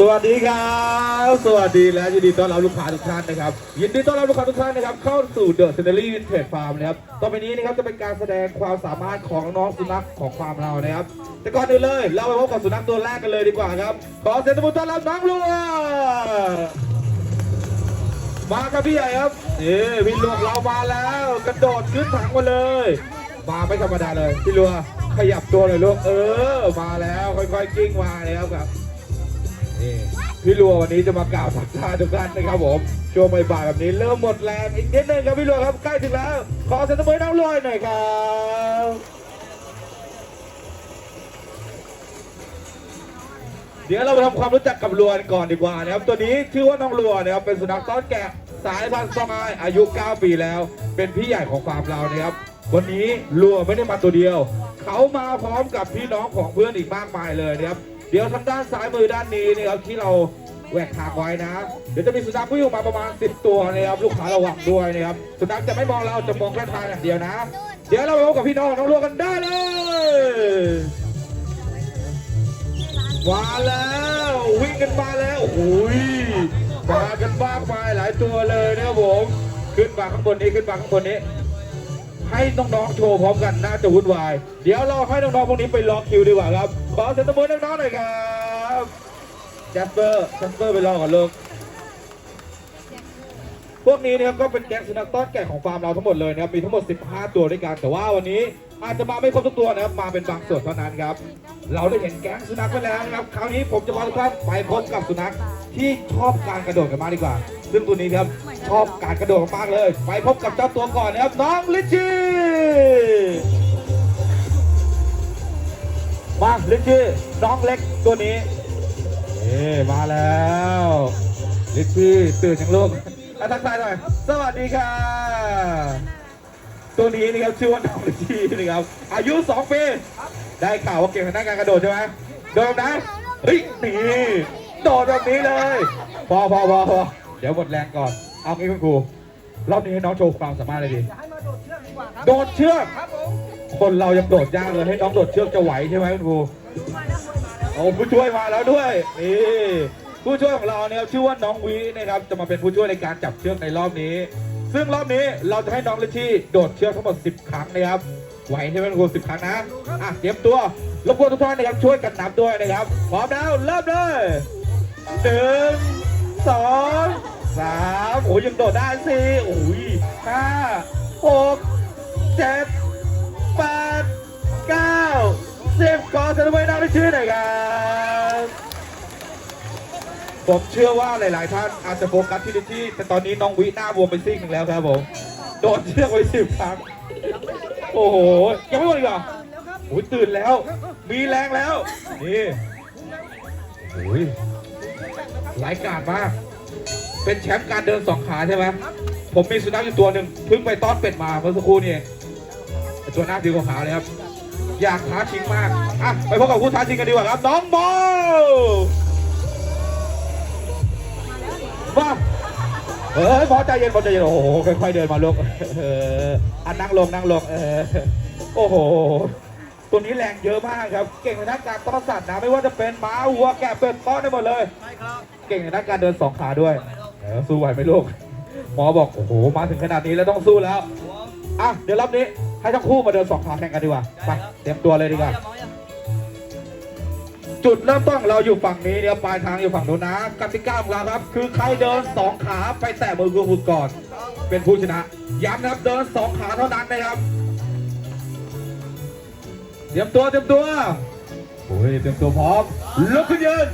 สวัสดีครับ สวัสดีและยินดีต้อนรับลูกค้าทุกท่านนะครับ ยินดีต้อนรับลูกค้าทุกท่านนะครับ เข้าสู่เดอะเซนเนอรี่วินเทจฟาร์มนะครับต่อไปนี้นะครับจะเป็นการแสดงความสามารถของน้องสุนัขของฟาร์มเรานะครับ แต่ก่อนอื่นเลยเราไปพบกับสุนัขตัวแรกกันเลยดีกว่าครับ ขอเสียงตบมือต้อนรับน้องลัวมาครับพี่ใหญ่ครับนี่พี่ลวกเรามาแล้ว กระโดดขึ้นถังมาเลย มาไม่ธรรมดาเลยพี่ลัวขยับตัวหน่อยลูกเออ มาแล้วค่อยๆกิ้งมาแล้วครับ นี่พี่ลัววันนี้จะมากล่าวทักทายทุกท่านนะครับผมช่วงบ่ายๆแบบนี้เริ่มหมดแรงอีกนิดนึงครับพี่ลัวครับใกล้ถึงแล้ว ขอเสียงตบมือน้องลัวหน่อยครับเดี๋ยวเราไปทำความรู้จักกับลัวกันก่อนดีกว่านะครับตัวนี้ชื่อว่าน้องลัวนะครับเป็นสุนัขต้อนแกะสายพันธุ์ซองอายอายุ 9 ปีแล้ว เป็นพี่ใหญ่ของฟาร์มเรานะครับวันนี้ลัวไม่ได้มาตัวเดียว เขามาพร้อมกับพี่น้องของเพื่อนอีกมากมายเลยนะครับ เดี๋ยวทางด้านซ้ายมือด้านนี้นะครับที่เราแหวกทางไว้นะ เดี๋ยวจะมีสุนัขวิ่งออกมาประมาณ 10 ตัวนะครับลูกค้าระวังด้วยนะครับสุนัขจะไม่มองเราจะมองแค่ทางอย่างเดียวนะ เดี๋ยวเราไปพบกับพี่น้องน้องลัวกันได้เลยมาแล้ววิ่งกันมาแล้วโอ้ยมากันมากมายหลายตัวเลยนะครับผมขึ้นมาข้างบนนี้ขึ้นมาข้างบนนี้ ให้น้องๆโชว์พร้อมกันน่าจะวุ่นวาย เดี๋ยวเราให้น้องๆพวกนี้ไปรอคิวดีกว่าครับขอเสียงตบมือน้องๆหน่อยครับแจสเปอร์แจสเปอร์ไปรอก่อนลูกพวกนี้นะครับก็เป็นแก๊งสุนัขต้อนแกะของฟาร์มเราทั้งหมดเลยนะครับมีทั้งหมด 15 ตัวด้วยกันแต่ว่าวันนี้อาจจะมาไม่ครบทุกตัวนะครับมาเป็นบางส่วนเท่านั้นครับ เราได้เห็นแก๊งสุนัขไปแล้วนะครับคราวนี้ผมจะพาทุกท่านไปพบกับสุนัข ที่ชอบการกระโดดกันมากดีกว่า ซึ่งตัวนี้ครับชอบการกระโดดมากเลย ไปพบกับเจ้าตัวก่อนนะครับน้องลิชชี่มาลิชชี่น้องเล็กตัวนี้เอ๊มาแล้วลิชชี่ตื่นยังลูกอะทักทายหน่อยสวัสดีค่ะ ตัวนี้นะครับชื่อว่าน้องลิชชี่นะครับอายุ2ปีได้ข่าวว่าเก่งทางด้านการกระโดดใช่ไหมโดดนะเฮ้ยนี่ โดดแบบนี้เลย พอพอพอพอเดี๋ยวหมดแรงก่อน เอางี้คุณครูรอบนี้ให้น้องโชว์ความสามารถเลยดี ให้มาโดดเชือกดีกว่าครับ โดดเชือก ครับผมคนเรายังโดดยากเลยให้น้องโดดเชือกจะไหวใช่ไหมคุณครูมาแล้วมาแล้วโอ้ผู้ช่วยมาแล้วด้วยนี่ผู้ช่วยของเราเนี่ยชื่อว่าน้องวีนะครับจะมาเป็นผู้ช่วยในการจับเชือกในรอบนี้ ซึ่งรอบนี้เราจะให้น้องลิชี่โดดเชือกทั้งหมด 10 ครั้งนะครับไหวใช่ไหมคุณครู10ครั้งนะอะเตรียมตัวรบกวนทุกท่านนะครับช่วยกันนับด้วยนะครับพร้อมแล้วเริ่มเลย หนึ่งสองสามโอ้ยยังโดดได้สิโอ้ยห้าหกเจ็ดแปดเก้าสิบขอเสนอไว้น้องได้ชื่อหน่อยครับผมเชื่อว่าหลาย ๆ ท่านอาจจะโฟกัสที่ลิชชี่ แต่ตอนนี้น้องวิหน้าบวมไปซิ่งหนึ่งแล้วครับผม โดนเชือกไว้สิบครั้ง โอ้โห ยังไม่หมดอีกเหรอโอ้ยตื่นแล้ว มีแรงแล้ว นี่โอ้ย หลายกาดมาก เป็นแชมป์การเดินสองขาใช่ไหมผมมีสุนัขอยู่ตัวหนึ่งเพิ่งไปต้อนเป็ดมาเมื่อสักครู่นี่เองไอ้ตัวหน้าดีกว่าขาเลยครับ อยากท้าชิงมากอะไปพบกับผู้ท้าชิงกันดีกว่าครับ น้องโมมาเฮ้ยบอใจเย็นบอใจเย็นโอ้โหค่อยๆเดินมาลูกเอออะนั่งลงนั่งลงเออโอ้โห ตัวนี้แรงเยอะมากครับ เก่งในด้านการต้อนสัตว์นะ ไม่ว่าจะเป็นม้าวัวแกะเป็ดต้อนได้หมดเลย ใช่ครับ เก่งในด้านการเดินสองขาด้วยเออสู้ไหวไหมลูก หมอบอก โอ้โห มาถึงขนาดนี้แล้วต้องสู้แล้ว อะ เดี๋ยวรอบนี้ให้ทั้งคู่มาเดินสองขาแข่งกันดีกว่า ไป เตรียมตัวเลยดีกว่า จุดเริ่มต้นของเราอยู่ฝั่งนี้เนี่ยปลายทางอยู่ฝั่งนู้นนะ กติกาของเราครับ คือใครเดินสองขาไปแตะมือคุณก่อน เป็นผู้ชนะ ย้ำนะครับ เดินสองขาเท่านั้นนะครับเต รียมตัวเตรียมตัวโอ้ยเตรียมตัวพร้อมลุกขึ้นยืน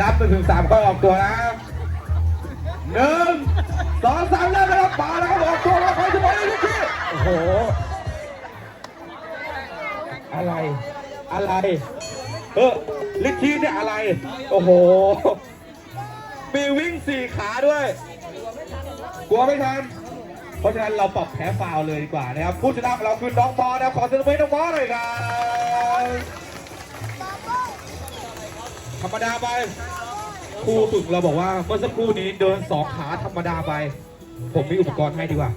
นับไปถึงสามก็ออกตัวนะหนึ่งสองสามเริ่มแล้วครับมาแล้วครับออกตัวแล้วใครจะไปได้ทุกทีโอ้โหอะไรอะไรเออลิชชี่เนี่ยอะไร โอ้โห มีวิ่งสี่ขาด้วย กลัวไม่ทัน ราะฉะนั้นเราปรับแพ้ฟาวเลยดีกว่านะครับผู้ชนะของเราคือน้องบอนะครับขอเสนอให้น้องบอหน่อยครับธรรมดาไปครูฝึกเราบอกว่าเมื่อสักครู่นี้เดินสองขาธรรมดาไป ผมมีอุปกรณ์ให้ดีกว่า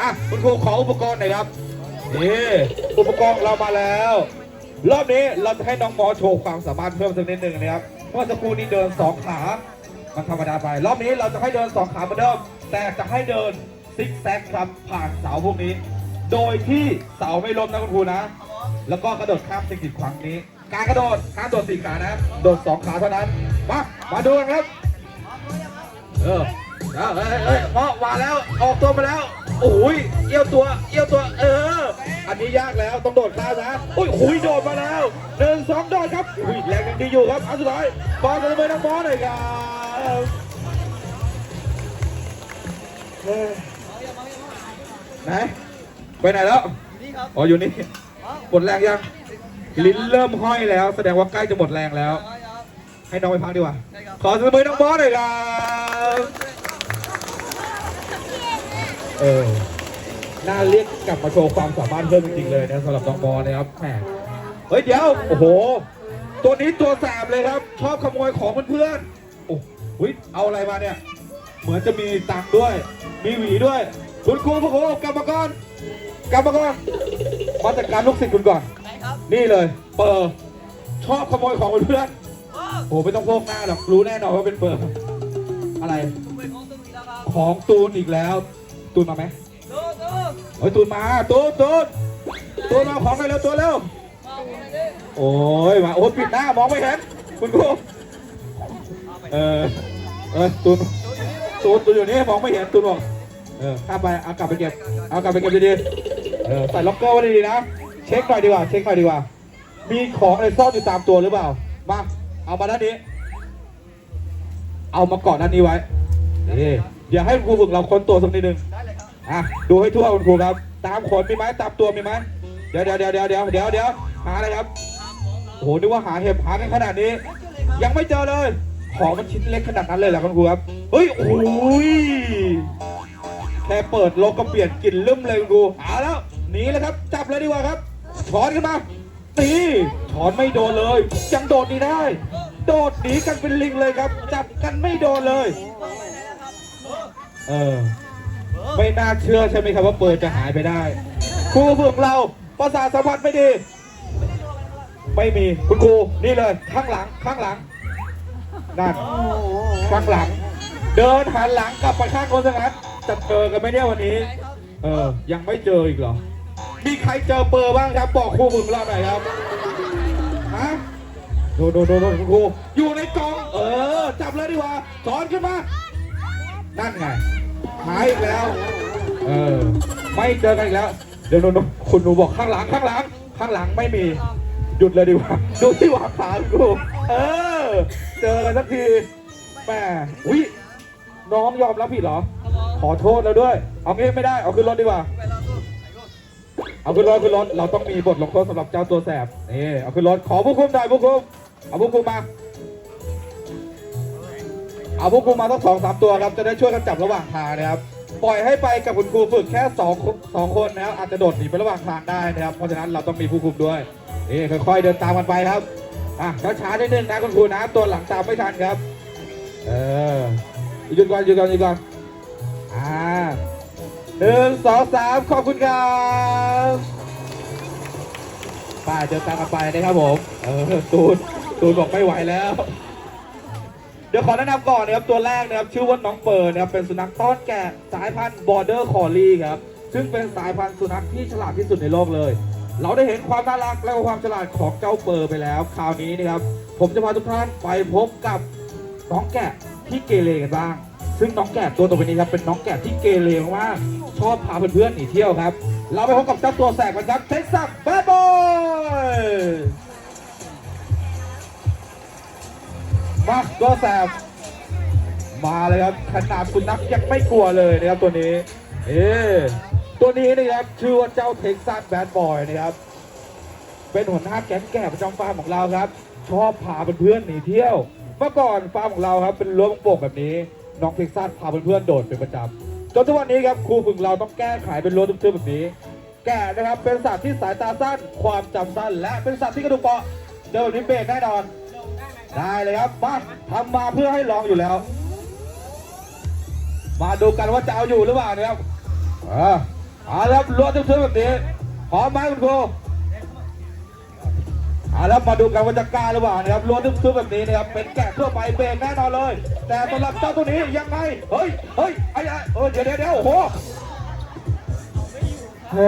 อะคุณครูขออุปกรณ์หน่อยครับนี่อุปกรณ์ของเรามาแล้ว รอบนี้เราจะให้น้องมอโชว์ความสามารถเพิ่มสักนิดหนึ่งนะครับเมื่อสักครู่นี้เดินสองขามันธรรมดาไป รอบนี้เราจะให้เดินสองขาเหมือนเดิมแต่จะให้เดิน ซิกแซกครับผ่านเสาพวกนี้ โดยที่เสาไม่ล้มนะคุณครูนะ แล้วก็กระโดดข้ามสิ่งกีดขวางนี้ การกระโดดห้ามโดดสี่ขานะโดดสองขาเท่านั้นมามาดูกันครับ เออเออเออเออเพราะมาแล้วออกตัวมาแล้วโอ้ยเอี้ยวตัวเอี้ยวตัว เออ อันนี้ยากแล้วต้องโดดข้ามนะโอ้ยหุยโดดมาแล้วหนึ่งสองโดดครับอุ้ยแรงยังดีอยู่ครับอันสุดท้ายบอลจะไปน้องบอลเลยครับ ไหนไปไหนแล้วนี่ครับอ๋ออยู่นี่หมดแรงยังลิ้นเริ่มห้อยแล้ว แสดงว่าใกล้จะหมดแรงแล้ว ให้น้องไปพักดีกว่าใช่ครับขอเสนอน้องบอสหน่อยครับเออน่าเรียกกลับมาโชว์ความสามารถเพิ่มจริงๆเลยนะสำหรับน้องบอสนะครับแหมเฮ้ยเดี๋ยวโอ้โห ตัวนี้ตัวแสบเลยครับ ชอบขโมยของเพื่อนๆโอ้โหเอาอะไรมาเนี่ย เหมือนจะมีตังค์ด้วย มีหวีด้วย คุณครูพระโคกลับมาก่อนกลับมาก่อนมาจัดการลูกศิษย์คุณก่อน ไหนครับนี่เลย เปิดชอบขโมยของเพื่อนๆโอ้โอ้ไม่ต้องโพกหน้าหรอกรู้แน่นอนว่าเป็นเบอร์อะไรเป็นของตุ้มอีกแล้วครับของตูนอีกแล้ว ตูนมาไหมดูดูเฮ้ยตูนมา ตูนตูนตูนมาเอาของไปเร็วตัวเร็วมาเอาไปดิโอ้ยมาโอ้ยปิดหน้ามองไม่เห็นคุณครูเออเออตูนตูนตูนอยู่นี่มองไม่เห็นตูนบอก เออข้ามไปเอากลับไปเก็บเอากลับไปเก็บดีๆเออใส่ล็อกเกอร์ไว้ดีๆนะเช็คหน่อยดีกว่าเช็คหน่อยดีกว่า มีของอะไรซ่อนอยู่ตามตัวหรือเปล่ามาเอามาด้านนี้ เอามาเกาะด้านนี้ไว้นี่เดี๋ยวให้ครูฝึกเราค้นตัวสักนิดนึงได้เลยครับอะดูให้ทั่วคุณครูครับ ตามขนมีไหมตามตัวมีไหมเดี๋ยวเดี๋ยวเดี๋ยวเดี๋ยวเดี๋ยวเดี๋ยวเดี๋ยวหาอะไรครับโอ้โหนึกว่าหาเห็บหากันขนาดนี้ ยังไม่เจอเลย ของมันชิ้นเล็กขนาดนั้นเลยเหรอคุณครูครับ เฮ้ย โอ้ย แค่เปิดโลกก็เปลี่ยนกลิ่นลืมเลยคุณครูเอาแล้วหนีเลยครับ จับเลยดีกว่าครับช้อนขึ้นมาตีช้อนไม่โดนเลย ยังโดดหนีได้ โดดหนีกันเป็นลิงเลยครับ จับกันไม่โดนเลย เออ ไม่น่าเชื่อใช่ไหมครับว่าเปิดจะหายไปได้ครูฝึกเราประสาทสัมผัสไม่ดี ไม่มีคุณครูนี่เลย ข้างหลังข้างหลังนั่นข้างหลัง เดินหันหลังกลับไปข้างคนสักนัด จะเจอกันไหมเนี่ยวันนี้ เออ ยังไม่เจออีกเหรอ มีใครเจอเปอร์บ้างครับ บอกครูฝึกเราหน่อยครับฮะดูดูดูดูคุณครูอยู่ในกอง เออ จับเลยดีกว่าสอนขึ้นมา นั่นไง หายอีกแล้ว เออ ไม่เจอกันอีกแล้ว เดี๋ยวหนูๆคุณหนูบอกข้างหลังข้างหลัง ข้างหลังไม่มี หยุดเลยดีกว่า ดูที่หวางขาครูเออ เจอกันสักทีแม่อุ้ยน้องยอมรับผิดเหรอ ขอโทษแล้วด้วย เอางี้ไม่ได้ เอาขึ้นรถดีกว่า เอาขึ้นรถขึ้นรถ เราต้องมีบทลงโทษสำหรับเจ้าตัวแสบ นี่ เอาขึ้นรถ ขอผู้คุมหน่อยผู้คุม เอาผู้คุมมา เอาผู้คุมมาต้องสองสามตัวครับ จะได้ช่วยกันจับระหว่างทางนะครับ ปล่อยให้ไปกับคุณครูฝึกแค่สองสองคนนะครับ อาจจะโดดหนีไประหว่างทางได้นะครับ เพราะฉะนั้นเราต้องมีผู้คุมด้วย นี่ค่อยๆเดินตามกันไปครับอะช้าๆนิดนึงนะคุณครูนะ ตัวหลังตามไม่ทันครับ เออหยุดก่อนหยุดก่อนหยุดก่อน อ่าหนึ่งสองสามขอบคุณครับป้าเดินตามกันไปนะครับผม เออตูนตูนบอกไม่ไหวแล้ว เดี๋ยวขอแนะนำก่อนนะครับตัวแรกนะครับ ชื่อว่าน้องเปิร์นะครับเป็นสุนัขต้อนแกะสายพันธุ์บอร์เดอร์คอรี่ครับ ซึ่งเป็นสายพันธุ์สุนัขที่ฉลาดที่สุดในโลกเลย เราได้เห็นความน่ารักและความฉลาดของเจ้าเปอร์ไปแล้ว คราวนี้นะครับ ผมจะพาทุกท่านไปพบกับน้องแกะที่เกเรกันบ้าง ซึ่งน้องแกะตัวต่อไปนี้ครับเป็นน้องแกะที่เกเรมากๆชอบพาเพื่อนๆหนีเที่ยวครับ เราไปพบกับเจ้าตัวแสบกันครับเท็กซัสแบดบอยมาตัวแสบมาเลยครับขนาดสุนัขยังไม่กลัวเลยนะครับตัวนี้ เอ๊ตัวนี้นะครับชื่อว่าเจ้าเท็กซัสแบดบอยนะครับเป็นหัวหน้าแก๊งแก่ประจำฟาร์มของเราครับ ชอบพาเพื่อนๆหนีเที่ยว เมื่อก่อนฟาร์มของเราครับเป็นรั้วโป่งแบบนี้ น้องเท็กซัสพาเพื่อนๆโดดเป็นประจำจนทุกวันนี้ครับครูฝึกเราต้องแก้ไขเป็นรั้วทึบๆแบบนี้ แก่นะครับเป็นสัตว์ที่สายตาสั้น ความจำสั้น และเป็นสัตว์ที่กระดูกเปราะเจอแบบนี้เบรกแน่นอน ได้เลยครับมาทำมาเพื่อให้ลองอยู่แล้ว มาดูกันว่าจะเอาอยู่หรือเปล่านะครับเออเอาละครับรั้วทึบๆแบบนี้พร้อมไหมคุณครู เอาแล้วมาดูกันว่าจะกล้าหรือเปล่านะครับล้วนทึบๆแบบนี้นะครับเป็นแกะทั่วไปเบรกแน่นอนเลย แต่สำหรับเจ้าตัวนี้ยังไงเฮ้ยเฮ้ยไอ้ไอ้เออเดี๋ยวเดี๋ยวเดี๋ยวโอ้โห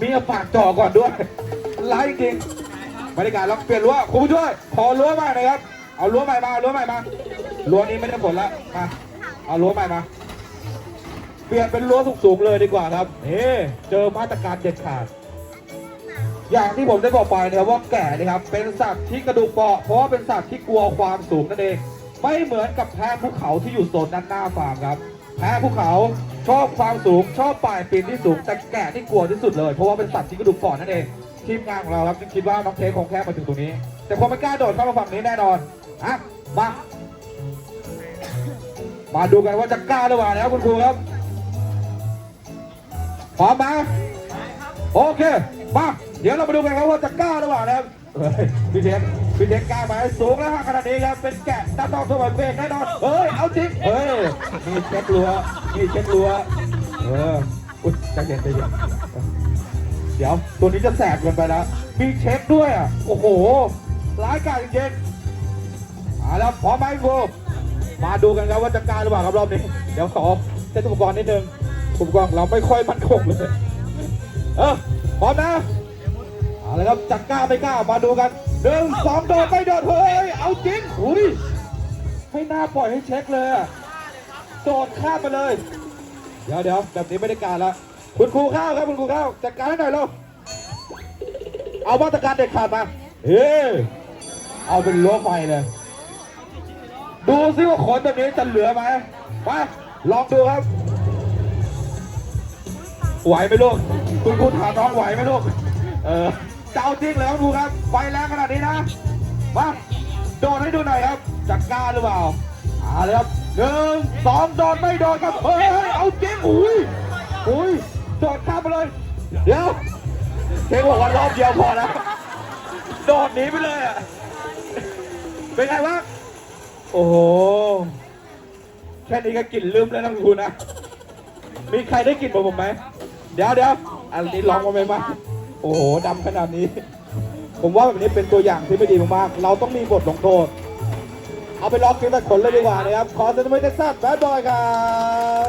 มีอาปากจ่อก่อนด้วยไล่จริงบรรยากาศเราเปลี่ยนรั้วคุณผู้ช่วยขอรั้วใหม่นะครับ เอารั้วใหม่มารั้วใหม่มารั้วนี้ไม่ได้ผลแล้วมาเอารั้วใหม่มาเปลี่ยนเป็นรั้วสูงๆเลยดีกว่าครับเฮ้เจอมาตรการเด็ดขาด อย่างที่ผมได้บอกไปนะครับว่าแก่นะครับเป็นสัตว์ที่กระดูกเปราะเพราะว่าเป็นสัตว์ที่กลัวความสูงนั่นเองไม่เหมือนกับแพะภูเขาที่อยู่โซนด้านหน้าฟาร์มครับแพะภูเขาชอบความสูงชอบป่ายปีนที่สูงแต่แก่ที่กลัวที่สุดเลย เพราะว่าเป็นสัตว์ที่กระดูกเปราะนั่นเองทีมงานของเราครับจึงคิดว่าน้องเค้กคงแค่มาถึงตรงนี้ แต่คงไม่กล้าโดดเข้ามาฝั่งนี้แน่นอนอะมามาดูกันว่าจะกล้าหรือเปล่านะครับคุณครูครับพร้อมไหม โอเคมาเดี๋ยวเรามาดูกันครับว่าจะกล้าหรือเปล่านะครับเฮ้ยพี่เทงพี่เทงกล้าไหมสูงแล้วฮะขนาดนี้ครับเป็นแกะตั้งต้องสมัยเบรกแน่นอนเฮ้ยเอาจริงเฮ้ยมีเช็ครัวมีเช็ครัวเอออุ๊ยใจเย็นใจเย็นเดี๋ยวตัวนี้จะแสบเกินไปแล้วมีเช็คด้วยอะโอ้โหร้ายกาจจริงๆเอาแล้วพร้อมไหมครูมาดูกันครับว่าจะกล้าหรือเปล่าครับรอบนี้ เดี๋ยวขอเซตอุปกรณ์นิดนึงอุปกรณ์เราไม่ค่อยมั่นคงเลย เออพร้อมนะเอาละครับจักกล้าไม่กล้ามาดูกันหนึ่งสองโดดไม่โดดเฮ้ยเอาจริงอุ้ยไม่น่าปล่อยให้เช็คเลยอะโดดข้ามไปเลย เดี๋ยวเดี๋ยวแบบนี้ไม่ได้การละคุณครูข้าวครับคุณครูข้าวจัดการให้หน่อยเร็วเอามาตรการเด็ดขาดมาเฮ้ยเอาเป็นรั้วไฟเลย ดูซิว่าขนแบบนี้จะเหลือไหมมาลองดูครับ ไหวไหมลูก คุณครูถามน้องไหวไหมลูก เออเจะเอาจริงเลยครับครูครับ ไฟแรงขนาดนี้นะมาโดดให้ดูหน่อยครับ จักกล้าหรือเปล่าเอาเลยครับหนึ่งสองโดดไม่โดดครับเฮ้ยเอาจริงอุ้ยอุ้ยโดดข้ามไปเลย เดี๋ยวเทคบอกว่ารอบเดียวพอแล้วโดดหนีไปเลยอะเป็นไงวะโอ้โหแค่นี้ก็กลิ่นลืมแล้วนะคุณนะ มีใครได้กลิ่นเหมือนผมไหม เดี๋ยวเดี๋ยวอันนี้ลองมาไหมบ้างโอ้โหดำขนาดนี้ ผมว่าแบบนี้เป็นตัวอย่างที่ไม่ดีมากๆเราต้องมีบทลงโทษ เอาไปล็อกกินแต่ขนเลยดีกว่านะครับ ขอเซนต์ไมเท็กซัสแบดบอยครับ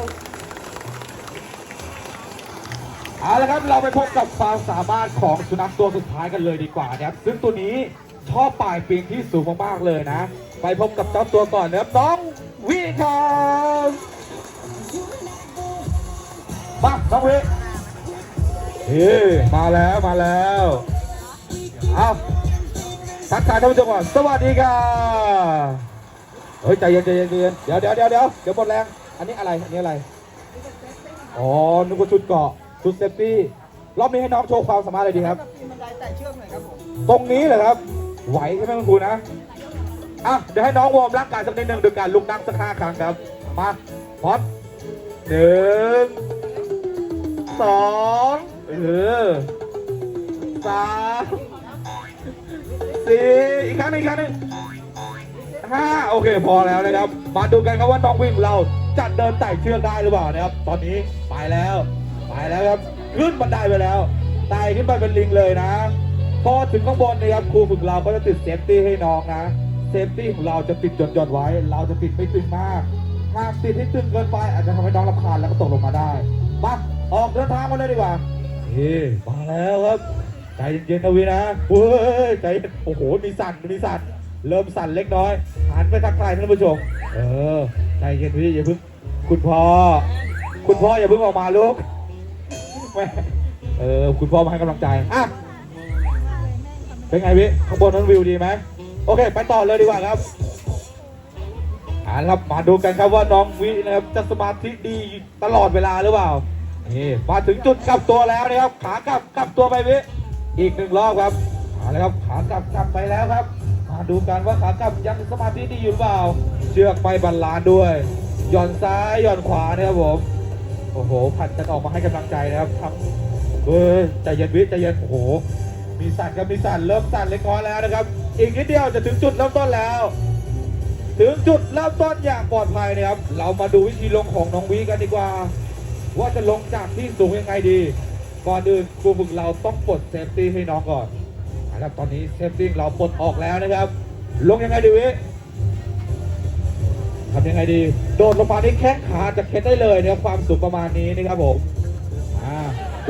เอาละครับเราไปพบกับความสามารถของสุนัขตัวสุดท้ายกันเลยดีกว่านะครับ ซึ่งตัวนี้ชอบป่ายปีนที่สูงมากๆเลยนะ ไปพบกับเจ้าตัวก่อนนะครับน้องวิครับมาน้องวิ เฮ้มาแล้วมาแล้วเอาทักทายท่านผู้ชมก่อนสวัสดีครับเฮ้ยใจเย็นใจเย็นใจเย็นเดี๋ยวเดี๋ยวเดี๋ยวเดี๋ยวเดี๋ยวหมดแรงอันนี้อะไรอันนี้อะไรอ๋อนึกว่าชุดเกราะชุดเซฟตี้รอบนี้ให้น้องโชว์ความสามารถเลยดีครับปีนบันไดไต่เชือกหน่อยครับผมตรงนี้เหรอครับ ไหวใช่ไหมคุณครูนะอะเดี๋ยวให้น้องวอร์มร่างกายสักนิดหนึ่งโดยการลุกนั่งสักห้าครั้งครับมาพร้อมหนึ่งสอง เออสามสี่อีกครั้งหนึงอีกครั้งหนึงห้าโอเคพอแล้วนะครับ มาดูกันครับว่าน้องวิ่งเราจะเดินไต่เชือกได้หรือเปล่านะครับ ตอนนี้ไปแล้ว ไปแล้วครับขึ้นบันไดไปแล้วไต่ขึ้นไปเป็นลิงเลยนะ พอถึงข้างบนนะครับครูฝึกเราก็จะติดเซฟตี้ให้น้องนะ เซฟตี้ของเราจะติดหย่อนๆไว้ เราจะติดไม่ตึงมากหากติดให้ตึงเกินไปอาจจะทำให้น้องรำคาญแล้วก็ตกลงมาได้มาออกเดินทางมาเลยดีกว่า เฮ้มาแล้วครับ ใจเย็นๆนะวีนะเว้ยใจเย็นโอ้โห มีสั่น มีสั่น เริ่มสั่นเล็กน้อย หันไปทักทายท่านผู้ชม เออ ใจเย็นพี่อย่าเพิ่ง คุณพ่อ คุณพ่ออย่าเพิ่งออกมาลูกแม่เออ คุณพ่อมาให้กำลังใจ อะ เป็นไงพี่ข้างบนนั้นวิวดีไหม โอเค ไปต่อเลยดีกว่าครับอ่าครับมาดูกันครับว่าน้องวินะครับจะสมาธิดีตลอดเวลาหรือเปล่า นี่มาถึงจุดกลับตัวแล้วนะครับ ขากลับกลับตัวไปวิอีกหนึ่งรอบครับเอาละครับขากลับกลับไปแล้วครับ มาดูกันว่าขากลับยังสมาธิดีอยู่หรือเปล่า เชือกไปบรรลานซ์ด้วยหย่อนซ้ายหย่อนขวานะครับผมโอ้โหผัดกันออกมาให้กำลังใจนะครับทำเฮ้ยใจเย็นวิใจเย็นโอ้โห มีสั่นครับมีสั่นเริ่มสั่นเล็กน้อยแล้วนะครับ อีกนิดเดียวจะถึงจุดเริ่มต้นแล้ว ถึงจุดเริ่มต้นอย่างปลอดภัยนะครับ เรามาดูวิธีลงของน้องวีกันดีกว่า ว่าจะลงจากที่สูงยังไงดี ก่อนอื่นครูฝึกเราต้องปลดเซฟตี้ให้น้องก่อนเอาละนะครับตอนนี้เซฟซิ่งเราปลดออกแล้วนะครับ ลงยังไงดีวิทำยังไงดี โดดลงมาได้แข้งขาจะเข็นได้เลยนะครับความสูงประมาณนี้นะครับผมอ่า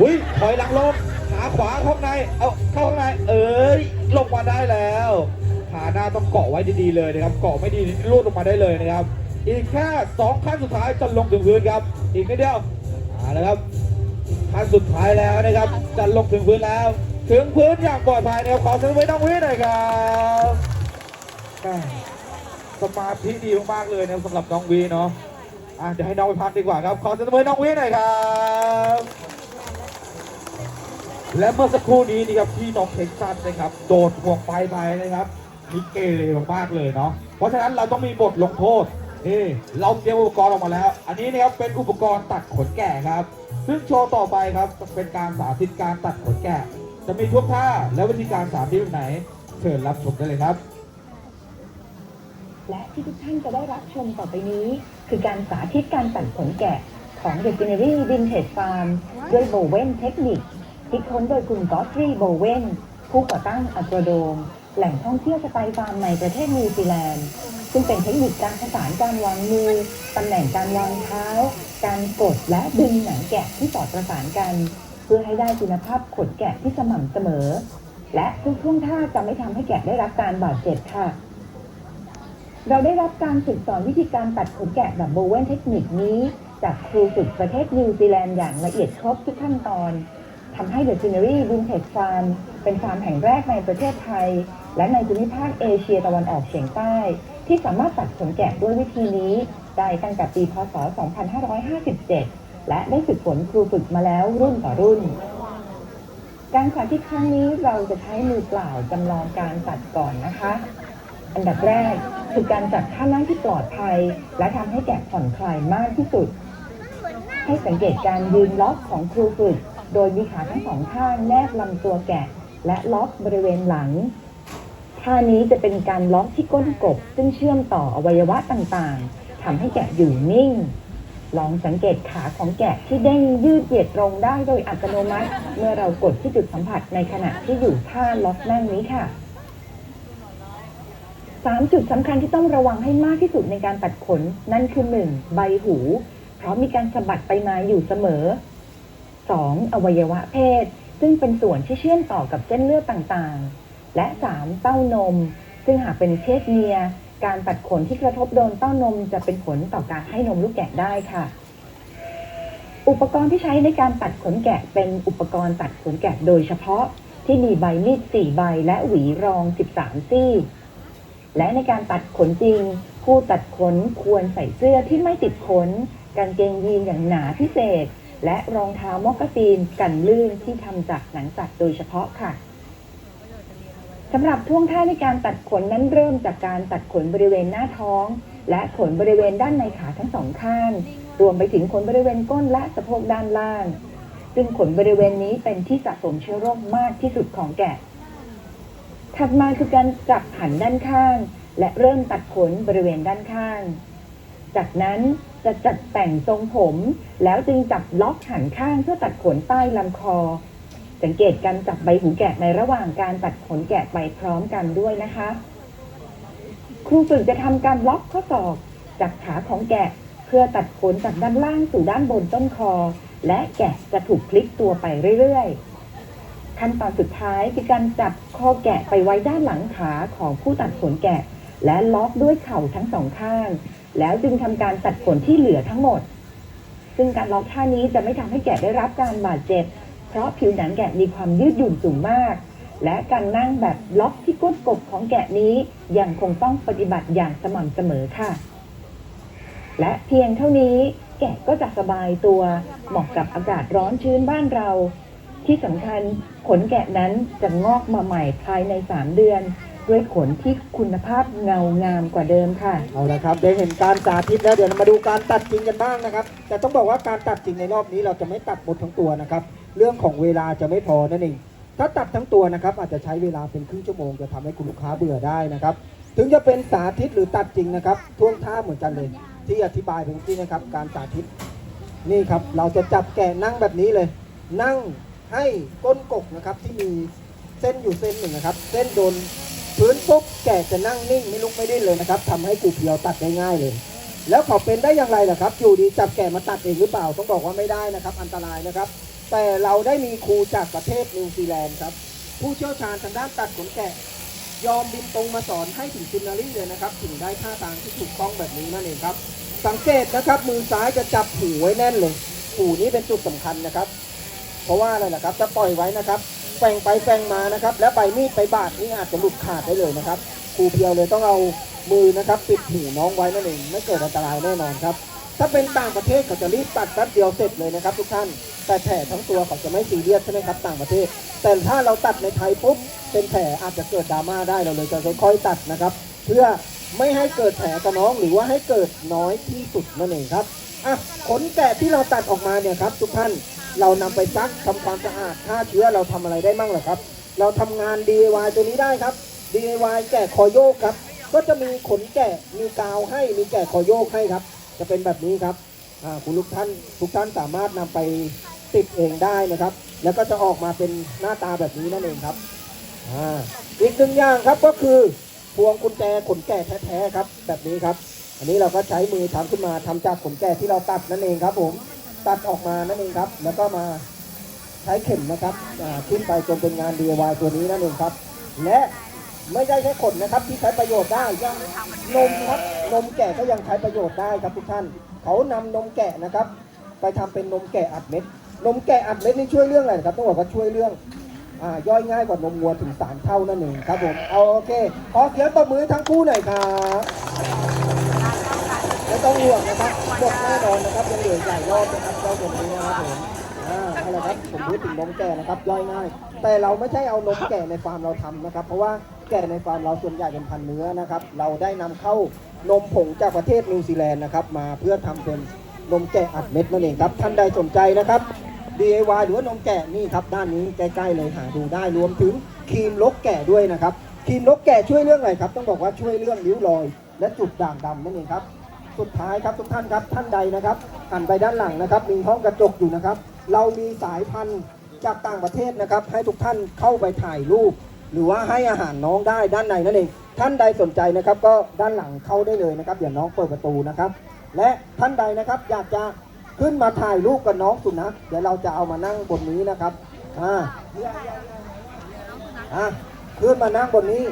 อุ้ยถอยหลังลงขาขวาเข้าข้างในเอาเข้าข้างในเอ้ยลงมาได้แล้วขาหน้าต้องเกาะไว้ดีๆเลยนะครับเกาะไม่ดีลูดลงมาได้เลยนะครับ อีกแค่สองขั้นสุดท้ายจะลงถึงพื้นครับ อีกนิดเดียว เอาละครับขั้นสุดท้ายแล้วนะครับจะลงถึงพื้นแล้ว ถึงพื้นอย่างปลอดภัยนะครับขอเสียงปรบมือน้องวิหน่อยครับสมาธิดีมากๆเลยนะสำหรับน้องวีเนาะอะเดี๋ยวให้น้องไปพักดีกว่าครับขอเสียงปรบมือน้องวีหน่อยครับและเมื่อสักครู่นี้นี่ครับที่น้องเท็กซัสนะครับโดดห่วงไฟไปนะครับมีเกเรมากๆเลยเนาะเพราะฉะนั้นเราต้องมีบทลงโทษ นี่เราเตรียมอุปกรณ์ออกมาแล้ว อันนี้นะครับเป็นอุปกรณ์ตัดขนแกะครับ ซึ่งโชว์ต่อไปครับเป็นการสาธิตการตัดขนแกะ จะมีท่วงท่าและวิธีการสาธิตแบบไหนเชิญรับชมได้เลยครับ และที่ทุกท่านจะได้รับชมต่อไปนี้ คือการสาธิตการตัดขนแกะของ The g e n e r y Vintage Farm ด้วยโบเวนเทคนิคคิดค้นโดยคุณกอตรีโบเวนผู้ก่อตั้งอัตโรโดม แหล่งท่องเที่ยวสไตล์ฟาร์มในประเทศนิวซีแลนด์ ซึ่งเป็นเทคนิคการผสานการวางมือตำแหน่งการวางเท้า การกดและดึงหนังแกะที่สอดประสานกัน เพื่อให้ได้คุณภาพขนแกะที่สม่ำเสมอ และทุกท่วงท่าจะไม่ทำให้แกะได้รับการบาดเจ็บค่ะ เราได้รับการฝึกสอนวิธีการตัดขนแกะแบบโบเวนเทคนิคนี้ จากครูฝึกประเทศนิวซีแลนด์อย่างละเอียดครบทุกขั้นตอนทำให้ The Scenery Vintage Farm เป็นฟาร์มแห่งแรกในประเทศไทย และในภูมิภาคเอเชียตะวันออกเฉียงใต้ ที่สามารถตัดขนแกะด้วยวิธีนี้ ได้ตั้งแต่ปีพศ 2557 และได้ฝึกฝนครูฝึกมาแล้วรุ่นต่อรุ่น การสาธิตครั้งนี้เราจะใช้มือเปล่าจำลองการตัดก่อนนะคะ อันดับแรกคือการจัดท่านั่งที่ปลอดภัย และทำให้แกะผ่อนคลายมากที่สุด ให้สังเกตการยืนล็อกของครูฝึก โดยมีขาทั้งสองข้างแนบลำตัวแกะ และล็อกบริเวณหลัง ท่านี้จะเป็นการล็อกที่ก้นกบ ซึ่งเชื่อมต่ออวัยวะต่างๆทำให้แกะอยู่นิ่ง ลองสังเกตขาของแกะที่เด้งยืดเหยียดตรงได้โดยอัตโนมัติ เมื่อเรากดที่จุดสัมผัสในขณะที่อยู่ท่าล็อกนั่งนี้ค่ะสามจุดสำคัญที่ต้องระวังให้มากที่สุดในการตัดขน นั่นคือหนึ่งใบหู เพราะมีการสะบัดไปมาอยู่เสมอสองอวัยวะเพศ ซึ่งเป็นส่วนที่เชื่อมต่อกับเส้นเลือดต่างๆ และสามเต้านม ซึ่งหากเป็นเพศเมีย การตัดขนที่กระทบโดนเต้านมจะเป็นผลต่อการให้นมลูกแกะได้ค่ะ อุปกรณ์ที่ใช้ในการตัดขนแกะเป็นอุปกรณ์ตัดขนแกะโดยเฉพาะที่มีใบมีด 4 ใบและหวีรอง 13 ซี่ และในการตัดขนจริง ผู้ตัดขนควรใส่เสื้อที่ไม่ติดขน กางเกงยีนอย่างหนาพิเศษ และรองเท้ามอกกาซีนกันลื่นที่ทำจากหนังสัตว์โดยเฉพาะค่ะ สำหรับท่วงท่าในการตัดขนนั้นเริ่มจากการตัดขนบริเวณหน้าท้อง และขนบริเวณด้านในขาทั้งสองข้าง รวมไปถึงขนบริเวณก้นและสะโพกด้านล่าง ซึ่งขนบริเวณนี้เป็นที่สะสมเชื้อโรคมากที่สุดของแกะ ถัดมาคือการจับหันด้านข้าง และเริ่มตัดขนบริเวณด้านข้าง จากนั้นจะจัดแต่งทรงผม แล้วจึงจับล็อกหันข้างเพื่อตัดขนใต้ลำคอ สังเกตการจับใบหูแกะในระหว่างการตัดขนแกะไปพร้อมกันด้วยนะคะ ครูฝึกจะทำการล็อกข้อศอกจากขาของแกะเพื่อตัดขนจากด้านล่างสู่ด้านบนต้นคอ และแกะจะถูกพลิกตัวไปเรื่อยๆ ขั้นตอนสุดท้ายคือการจับคอแกะไปไว้ด้านหลังขาของผู้ตัดขนแกะ และล็อกด้วยเข่าทั้งสองข้าง แล้วจึงทำการตัดขนที่เหลือทั้งหมด ซึ่งการล็อกท่านี้จะไม่ทำให้แกะได้รับการบาดเจ็บ เพราะผิวหนังแกะมีความยืดหยุ่นสูงมาก และการนั่งแบบล็อกที่ก้นกบของแกะนี้ยังคงต้องปฏิบัติอย่างสม่ำเสมอค่ะ และเพียงเท่านี้แกะก็จะสบายตัวเหมาะกับอากาศร้อนชื้นบ้านเรา ที่สำคัญขนแกะนั้นจะงอกมาใหม่ภายใน 3 เดือน ด้วยขนที่คุณภาพเงางามกว่าเดิมค่ะ เอาละครับได้เห็นการสาธิตแล้วเดี๋ยวเรามาดูการตัดจริงกันบ้างนะครับ แต่ต้องบอกว่าการตัดจริงในรอบนี้เราจะไม่ตัดหมดทั้งตัวนะครับ เรื่องของเวลาจะไม่พอนั่นเอง ถ้าตัดทั้งตัวนะครับอาจจะใช้เวลาเป็นครึ่งชั่วโมงจะทำให้คุณลูกค้าเบื่อได้นะครับ ถึงจะเป็นสาธิตหรือตัดจริงนะครับท่วงท่าเหมือนกันเลย ที่อธิบายไปเมื่อกี้นะครับ การสาธิตนี่ครับ เราจะจับแกะนั่งแบบนี้เลย นั่งให้ก้นกกนะครับที่มีเส้นอยู่เส้นหนึ่งนะครับ เส้นโดนพื้นปุ๊บแกะจะนั่งนิ่งไม่ลุกไม่ได้นเลยนะครับทำให้กูเพียวตัดได้ง่ายเลย แล้วเขาเป็นได้อย่างไรล่ะครับ อยู่ดีจับแกะมาตัดเองหรือเปล่าต้องบอกว่าไม่ได้นะครับ อันตรายนะครับแต่เราได้มีครูจากประเทศนิวซีแลนด์ครับ ผู้เชี่ยวชาญทางด้านตัดขนแกะ ยอมบินตรงมาสอนให้ถึงซินนารีเลยนะครับ ถึงได้ท่าทางที่ถูกต้องแบบนี้นั่นเองครับ สังเกตนะครับมือซ้ายจะจับหูไว้แน่นเลยหูนี้เป็นจุดสำคัญนะครับ เพราะว่าอะไรล่ะครับจะปล่อยไว้นะครับแฝงไปแฝงมานะครับ แล้วใบมีดไปบาดนี่อาจจะหลุดขาดได้เลยนะครับครูเพียวเลยต้องเอามือนะครับ ปิดหูน้องไว้นั่นเองไม่เกิดอันตรายแน่นอนครับ ถ้าเป็นต่างประเทศเขาจะรีบตัดแป๊บเดียวเสร็จเลยนะครับทุกท่าน แต่แผลทั้งตัวเขาจะไม่ซีเรียสใช่ไหมครับต่างประเทศ แต่ถ้าเราตัดในไทยปุ๊บเป็นแผลอาจจะเกิดดราม่าได้เราเลยจะค่อยๆตัดนะครับ เพื่อไม่ให้เกิดแผลกับน้องหรือว่าให้เกิดน้อยที่สุดนั่นเองครับอะขนแกะที่เราตัดออกมาเนี่ยครับ ทุกท่านเรานำไปซักทำความสะอาดฆ่าเชื้อเราทำอะไรได้มั่งล่ะครับ เราทำงาน DIY ตัวนี้ได้ครับ DIY แกะคอโยกครับ ก็จะมีขนแกะมีกาวให้มีแกะคอโยกให้ครับ จะเป็นแบบนี้ครับคุณลูกท่านทุกท่านสามารถนำไปติดเองได้นะครับ แล้วก็จะออกมาเป็นหน้าตาแบบนี้นั่นเองครับอ,อีกหนึ่งอย่างครับก็คือพวงกุญแจขนแกะแท้ๆครับ แบบนี้ครับ อันนี้เราก็ใช้มือทำขึ้นมาทำจากขนแกะที่เราตัดนั่นเองครับ ผมตัดออกมานั่นเองครับ แล้วก็มาใช้เข็มนะครับขึ้นไปจนเป็นงาน DIY ตัวนี้นั่นเองครับ และ ไม่ได้แค่ขนนะครับที่ใช้ประโยชน์ได้ยังนมครับนมแกะก็ยังใช้ประโยชน์ได้ครับทุกท่าน เขานำนมแกะนะครับ ไปทำเป็นนมแกะอัดเม็ดนมแกะอัดเม็ดนี่ช่วยเรื่องอะไรครับต้องบอกว่าช่วยเรื่องอย่อยง่ายกว่านมวัวถึงสามเท่านั่นเองครับผมเอาโอเคขอเสียงตบมือทั้งคู่หน่อยครับไม่ต้องห่วงนะครับหมดแน่นอนนะครับยังเหลืออีกหลายรอบนะครับเจ้าตัวนี้นะครับผมอ่าเอาละครับผมพูดถึงนมแกะนะครับย่อยง่าย แต่เราไม่ใช่เอานมแกะในฟาร์มเราทำนะครับ เพราะว่า แกะในฟาร์มเราส่วนใหญ่เป็นพันธุ์เนื้อนะครับ เราได้นำเข้านมผงจากประเทศนิวซีแลนด์นะครับ มาเพื่อทำเป็นนมแกะอัดเม็ดนั่นเองครับ ท่านใดสนใจนะครับ DIY หรือว่านมแกะนี่ครับด้านนี้ใกล้ๆเลยหาดูได้รวมถึงครีมลกแกะด้วยนะครับครีมลกแกะช่วยเรื่องอะไรครับ ต้องบอกว่าช่วยเรื่องริ้วรอย และจุดด่างดำนั่นเองครับสุดท้ายครับทุกท่านครับท่านใดนะครับหันไปด้านหลังนะครับ มีห้องกระจกอยู่นะครับ เรามีสายพันธุ์จากต่างประเทศนะครับ ให้ทุกท่านเข้าไปถ่ายรูป หรือว่าให้อาหารน้องได้ด้านในนั่นเองท่านใดสนใจนะครับ ก็ด้านหลังเข้าได้เลยนะครับเดี๋ยวน้องเปิดประตูนะครับ และท่านใดนะครับอยากจะขึ้นมาถ่ายรูปกับน้องสุนัขเดี๋ยวเราจะเอามานั่งบนนี้นะครับอ่าอะขึ้นมานั่งบนนี้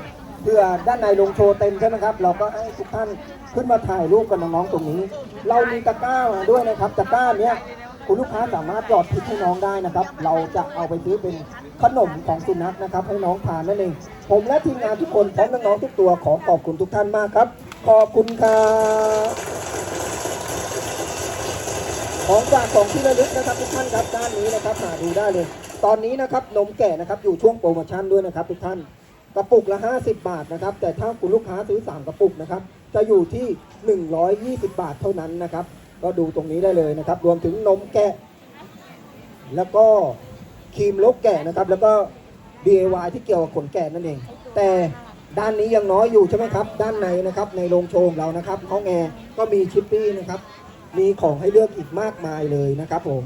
เพื่อด้านในลงโชว์เต็มใช่ไหมครับ เราก็ให้ทุกท่านขึ้นมาถ่ายรูปกับน้องๆตรงนี้ เรามีตะกร้ามาด้วยนะครับตะกร้าเนี้ย คุณลูกค้าสามารถหยอดทิปให้น้องได้นะครับ เราจะเอาไปซื้อเป็นขนมของสุนัขนะครับให้น้องทานนั่นเอง ผมและทีมงานทุกคนพร้อมน้องๆทุกตัวขอขอบคุณทุกท่านมากครับ ขอบคุณครับของฝากของที่ระลึกนะครับทุกท่านครับด้านนี้นะครับหาดูได้เลย ตอนนี้นะครับนมแก่นะครับอยู่ช่วงโปรโมชั่นด้วยนะครับทุกท่านกระปุกละ 50 บาทนะครับ แต่ถ้าคุณลูกค้าซื้อ 3 กระปุกนะครับ จะอยู่ที่ 120 บาทเท่านั้นนะครับ ก็ดูตรงนี้ได้เลยนะครับ รวมถึงนมแกะ แล้วก็ครีมลกแกะนะครับ แล้วก็ DIY ที่เกี่ยวกับขนแกะนั่นเอง แต่ด้านนี้ยังน้อยอยู่ใช่ไหมครับ ด้านในนะครับ ในโรงโชว์ของเรานะครับห้องแอร์ก็มีชิปปี้นะครับ มีของให้เลือกอีกมากมายเลยนะครับผม